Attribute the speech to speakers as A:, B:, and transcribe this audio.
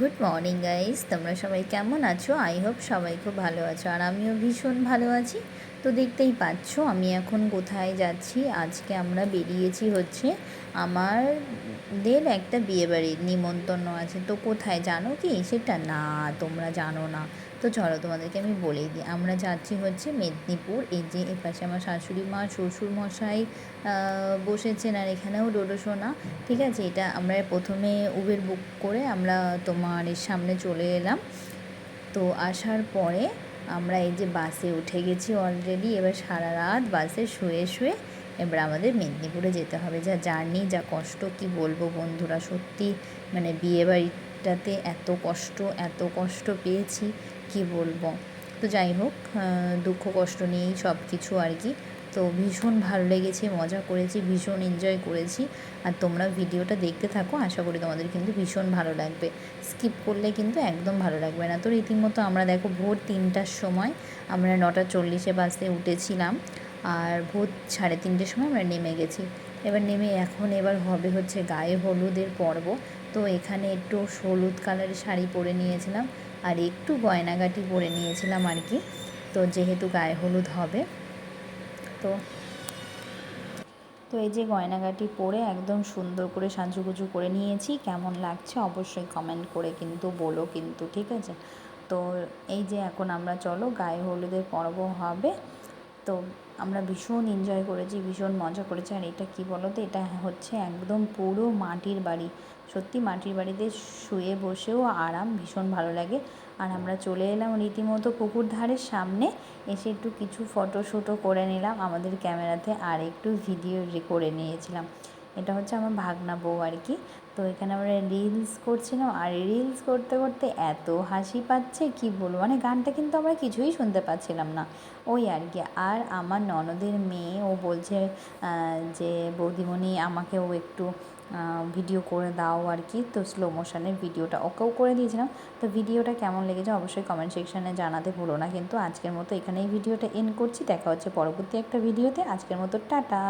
A: Good morning guys তোমরা সবাই কেমন আছো? আই হোপ সবাই খুব ভালো আছো, আর আমিও ভীষণ ভালো আছি। তো দেখতেই পাচ্ছ, আমি এখন কোথায় যাচ্ছি? আজকে আমরা বেরিয়েছি হচ্ছে আমাদের একটা বিয়েবাড়ির নিমন্ত্রণ আছে। তো কোথায় জানো কি? সেটা না, তোমরা জানো না। তো চলো তোমাদেরকে আমি বলেই দিই, আমরা যাচ্ছি হচ্ছে মেদিনীপুর। এই যে এপাশে আমার শাশুড়ি মা, শ্বশুর মশাই বসেছেন আর এখানেও ডোডো সোনা, ঠিক আছে? এটা আমরা প্রথমে উবের বুক করে আমরা তোমার এর সামনে চলে এলাম। তো আসার পরে আমরা এই যে বাসে উঠে গেছি অলরেডি এবার সারা রাত বাসে শুয়ে শুয়ে এবার আমাদের মেদিনীপুরে যেতে হবে। যা জার্নি, যা কষ্ট, কি বলব বন্ধুরা? সত্যি মানে বিয়েবাড়িটাতে এত কষ্ট এত কষ্ট পেয়েছি। কি বলব? তো যাই হোক দুঃখ, কষ্ট নিয়েই সব কিছু আর কি। তো ভীষণ ভালো লেগেছে, মজা করেছি, ভীষণ এনজয় করেছি। আর তোমরা ভিডিওটা দেখতে থাকো, আশা করি তোমাদের কিন্তু ভীষণ ভালো লাগবে। স্কিপ করলে কিন্তু একদম ভালো লাগবে না। তো রীতিমতো আমরা দেখো ভোর তিনটার সময় আমরা নটা চল্লিশে বাসে উঠেছিলাম। আর ভোর সাড়ে তিনটের সময় আমরা নেমে গেছি। এবার নেমে এখন এবার হবে হচ্ছে গায়ে হলুদের পর্ব। তো এখানে একটু হলুদ কালারের শাড়ি পরে নিয়েছিলাম। আর একটু গয়নাগাটি পরে নিয়েছিলাম আর কি। তো যেহেতু গায়ে হলুদ হবে, তো তো এই যে গয়নাগাটি পরে একদম সুন্দর করে সাজুগুজু করে নিয়েছি। কেমন লাগছে অবশ্যই কমেন্ট করে কিন্তু বলো কিন্তু, ঠিক আছে? তো এই যে এখন আমরা চলো, গায়ে হলুদের পর্ব হবে। তো আমরা ভীষণ এনজয় করেছি, ভীষণ মজা করেছি। আর এটা কী বলো তো এটা হচ্ছে একদম পুরো মাটির বাড়ি। সত্যি মাটির বাড়িতে শুয়ে বসেও আরাম ভীষণ ভালো লাগে। আর আমরা চলে এলাম রীতিমতো পুকুর ধারের সামনে। এসে একটু কিছু ফটো শুটও করে নিলাম। আমাদের ক্যামেরাতে আর একটু ভিডিও করে নিয়েছিলাম। এটা হচ্ছে আমার ভাগনা বউ আর কি। তো এখানে আমরা রিলস করছিলাম আর রিলস করতে করতে এত হাসি পাচ্ছে, কি বলব? মানে গানটা কিন্তু আমরা কিছুই শুনতে পাচ্ছিলাম না। ওই আর কি। আর আমার ননদের মেয়ে, ও বলছে যে বৌদিমণি আমাকেও একটু ভিডিও করে দাও আর কি। তো স্লো মোশনের ভিডিওটা ওকেও করে দিয়েছিলাম। তো ভিডিওটা কেমন লেগেছে অবশ্যই কমেন্ট সেকশানে জানাতে ভুলো না। কিন্তু আজকের মতো এখানেই ভিডিওটা এন্ড করছি। দেখা হচ্ছে পরবর্তী একটা ভিডিওতে আজকের মতো টাটা।